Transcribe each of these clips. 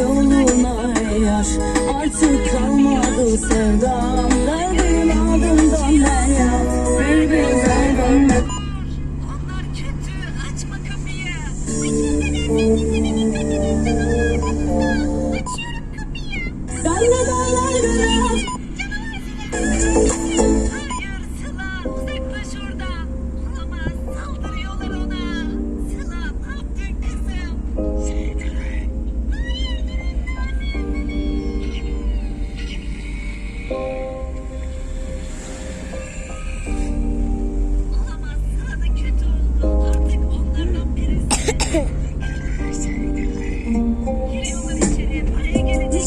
yoluna yar Artık kalmadı sevdam Derdim ardından ben ya Bir bir derdim Onlar kötü. Açma kapıyı.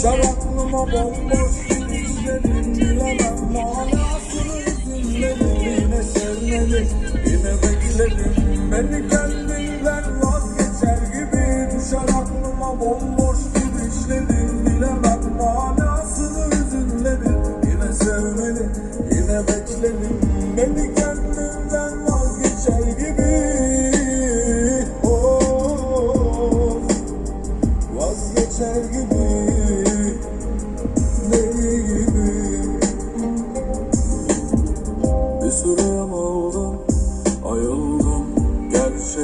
Düşer aklıma bomboş gidişlerin Bilemem manasını üzülmedim Yine sevmedim yine bekledim. Beni kendinden vazgeçer gibi Düşer aklıma bomboş gidişlerin Bilemem manasını üzülmedim Yine sevmedim yine bekledim. Beni kendimden vazgeçer gibi Of vazgeçer gibi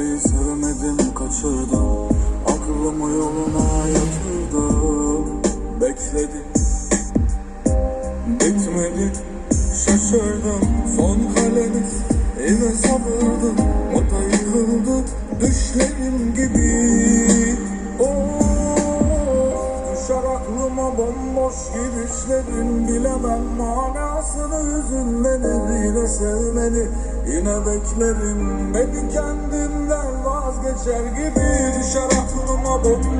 gerçeği sevmedim kaçırdım. Aklımı yoluna yatırdım. Bekledim. Bitmedi. Şaşırdım. Son kaleniz yine sabırdım o da yıkıldı. Düşlerim gibi. Düşer aklıma bomboş gidişlerin. Bilemem manasını. Üzülmeni Yine sevmeni yine beklerim. Beni kendimden gibi Düşer aklıma bomboş gidişlerin